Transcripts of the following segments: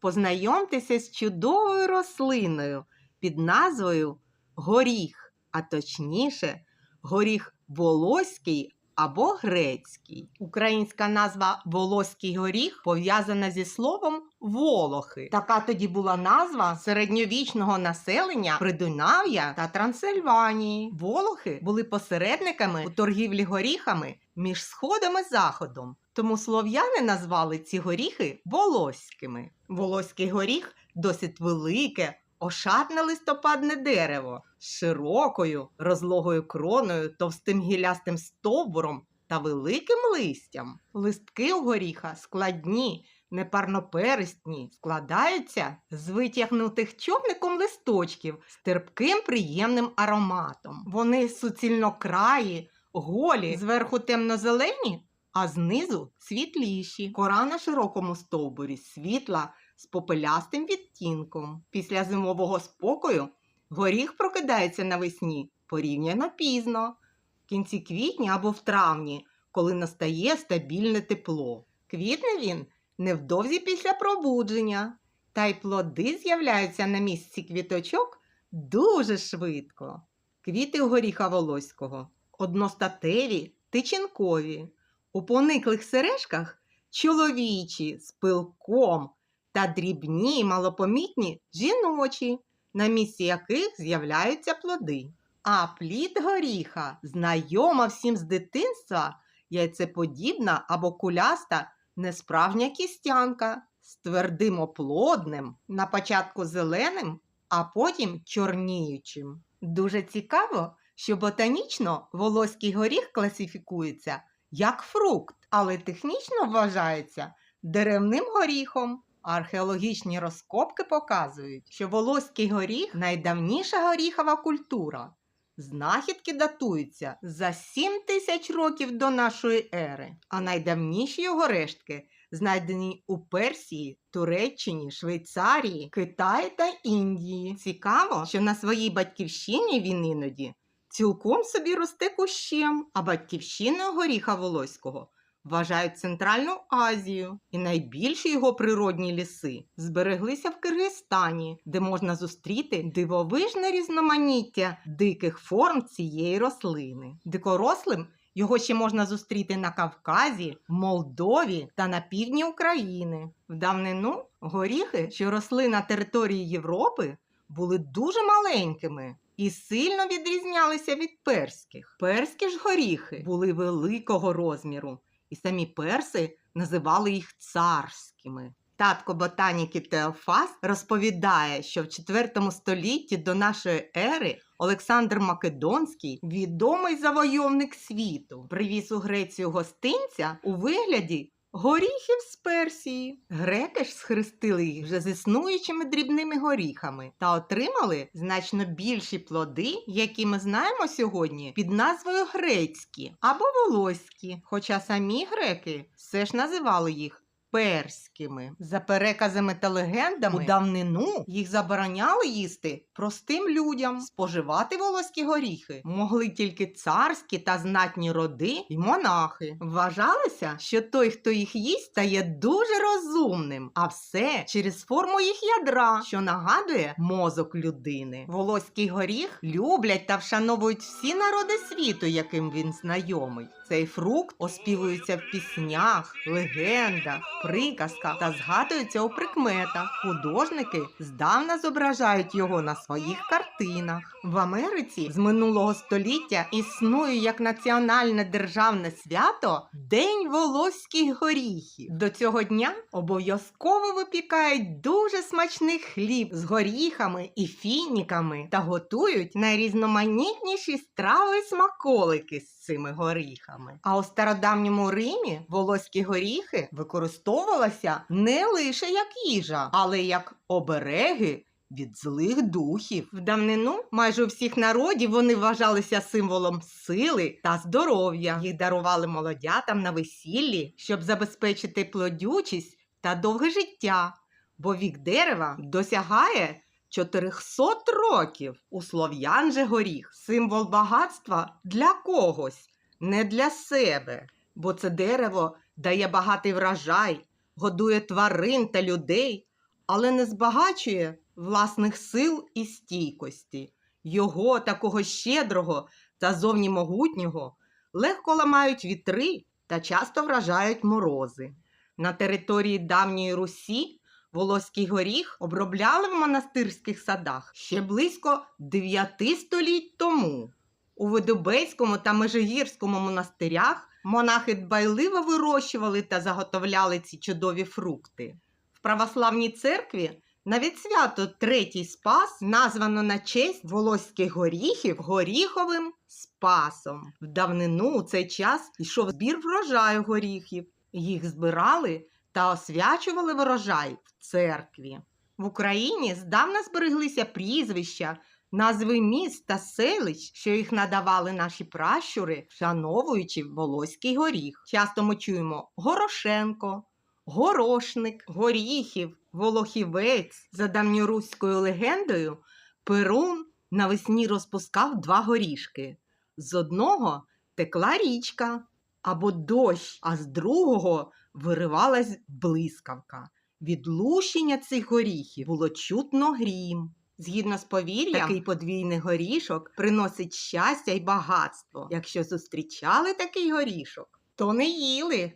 познайомтеся з чудовою рослиною під назвою горіх, а точніше, горіх волоський або грецький. Українська назва волоський горіх пов'язана зі словом волохи. Така тоді була назва середньовічного населення Придунав'я та Трансильванії. Волохи були посередниками у торгівлі горіхами між сходом і заходом. Тому слов'яни назвали ці горіхи волоськими. Волоський горіх досить велике, ошатне листопадне дерево з широкою розлогою кроною, товстим гілястим стовбуром та великим листям. Листки у горіха складні, непарноперистні, складаються з витягнутих човником листочків з терпким приємним ароматом. Вони суцільнокраї, голі, зверху темно-зелені, а знизу світліші. Кора на широкому стовбурі світла з попелястим відтінком. Після зимового спокою горіх прокидається навесні порівняно пізно, в кінці квітня або в травні, коли настає стабільне тепло. Квітне він невдовзі після пробудження, та й плоди з'являються на місці квіточок дуже швидко. Квіти горіха волоського одностатеві, тичинкові. У пониклих сережках чоловічі з пилком та дрібні, малопомітні жіночі, на місці яких з'являються плоди. А плід горіха знайома всім з дитинства яйцеподібна або куляста несправжня кістянка з твердим оплодним, на початку зеленим, а потім чорніючим. Дуже цікаво, що ботанічно волоський горіх класифікується як фрукт, але технічно вважається деревним горіхом. Археологічні розкопки показують, що волоський горіх найдавніша горіхова культура. Знахідки датуються за 7 тисяч років до нашої ери, а найдавніші його рештки знайдені у Персії, Туреччині, Швейцарії, Китаї та Індії. Цікаво, що на своїй батьківщині він іноді цілком собі росте кущем, а батьківщиною горіха волоського вважають Центральну Азію, і найбільші його природні ліси збереглися в Киргизстані, де можна зустріти дивовижне різноманіття диких форм цієї рослини. Дикорослим його ще можна зустріти на Кавказі, в Молдові та на півдні України. В давнину горіхи, що росли на території Європи, були дуже маленькими. І сильно відрізнялися від перських. Перські ж горіхи були великого розміру, і самі перси називали їх царськими. Татко ботаніки Теофас розповідає, що в IV столітті до нашої ери Олександр Македонський, відомий завойовник світу, привіз у Грецію гостинця у вигляді горіхів з Персії. Греки ж схрестили їх вже з існуючими дрібними горіхами та отримали значно більші плоди, які ми знаємо сьогодні під назвою грецькі або волоські. Хоча самі греки все ж називали їх. Перськими за переказами та легендами у давнину їх забороняли їсти простим людям. Споживати волоські горіхи могли тільки царські та знатні роди й монахи. Вважалося, що той, хто їх їсть, стає дуже розумним, а все через форму їх ядра, що нагадує мозок людини. Волоський горіх люблять та вшановують всі народи світу, яким він знайомий. Цей фрукт оспівується в піснях, легендах, приказках та згадується у прикметах. Художники здавна зображають його на своїх картинах. В Америці з минулого століття існує як національне державне свято День волоських горіхів. До цього дня обов'язково випікають дуже смачний хліб з горіхами і фініками та готують найрізноманітніші страви смаколики з цими горіхами. А у стародавньому Римі волоські горіхи використовувалися не лише як їжа, але як обереги. Від злих духів в давнину майже у всіх народів вони вважалися символом сили та здоров'я. Їх дарували молодятам на весіллі, щоб забезпечити плодючість та довге життя, бо вік дерева досягає 400 років. У слов'ян же горіх символ багатства для когось, не для себе, бо це дерево дає багатий врожай, годує тварин та людей, але не збагачує власних сил і стійкості. Його, такого щедрого та зовні могутнього, легко ламають вітри та часто вражають морози. На території давньої Русі волоський горіх обробляли в монастирських садах ще близько 9 століть тому. У Видубейському та Межигірському монастирях монахи дбайливо вирощували та заготовляли ці чудові фрукти. В православній церкві навіть свято Третій Спас названо на честь волоських горіхів горіховим спасом. В давнину у цей час йшов збір врожаю горіхів. Їх збирали та освячували врожай в церкві. В Україні здавна збереглися прізвища, назви міст та селищ, що їх надавали наші пращури, вшановуючи Волоський горіх. Часто ми чуємо Горошенко, Горошник, Горіхів, Волохівець. За давньоруською легендою, Перун навесні розпускав два горішки. З одного текла річка або дощ, а з другого виривалась блискавка. Від лущення цих горіхів було чутно грім. Згідно з повір'ям, такий подвійний горішок приносить щастя й багатство. Якщо зустрічали такий горішок, то не їли,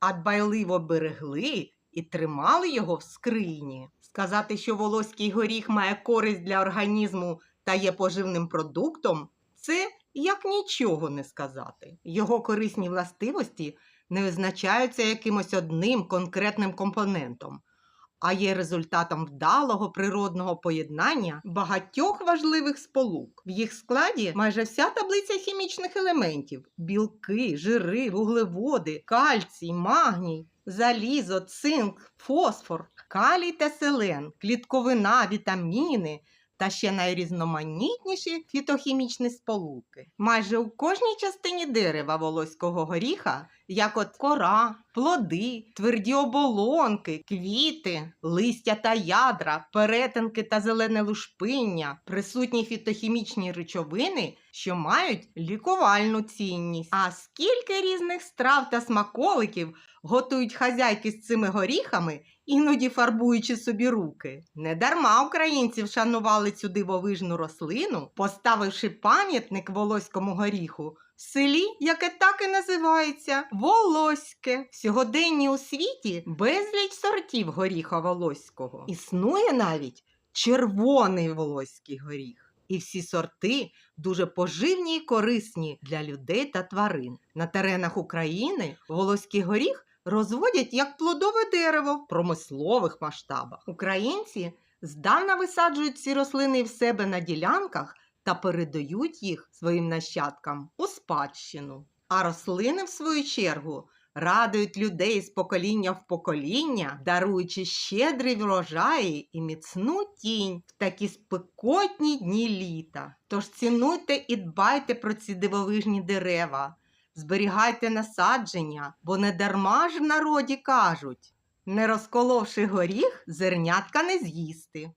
а дбайливо берегли і тримали його в скрині. Сказати, що волоський горіх має користь для організму та є поживним продуктом, це як нічого не сказати. Його корисні властивості не визначаються якимось одним конкретним компонентом, а є результатом вдалого природного поєднання багатьох важливих сполук. В їх складі майже вся таблиця хімічних елементів: білки, жири, вуглеводи, кальцій, магній, залізо, цинк, фосфор, калій та селен, клітковина, вітаміни. Та ще найрізноманітніші фітохімічні сполуки. Майже у кожній частині дерева волоського горіха, як от кора, плоди, тверді оболонки, квіти, листя та ядра, перетинки та зелене лушпиння, присутні фітохімічні речовини, що мають лікувальну цінність. А скільки різних страв та смаколиків готують хазяйки з цими горіхами, іноді фарбуючи собі руки. Недарма українці вшанували цю дивовижну рослину, поставивши пам'ятник Волоському горіху в селі, яке так і називається Волоське. Сьогоденні у світі безліч сортів горіха волоського. Існує навіть червоний волоський горіх. І всі сорти дуже поживні і корисні для людей та тварин. На теренах України волоський горіх розводять як плодове дерево в промислових масштабах. Українці здавна висаджують ці рослини в себе на ділянках та передають їх своїм нащадкам у спадщину. А рослини, в свою чергу, радують людей з покоління в покоління, даруючи щедрі врожаї і міцну тінь в такі спекотні дні літа. Тож цінуйте і дбайте про ці дивовижні дерева, зберігайте насадження, бо не дарма ж в народі кажуть не розколовши горіх, зернятка не з'їсти.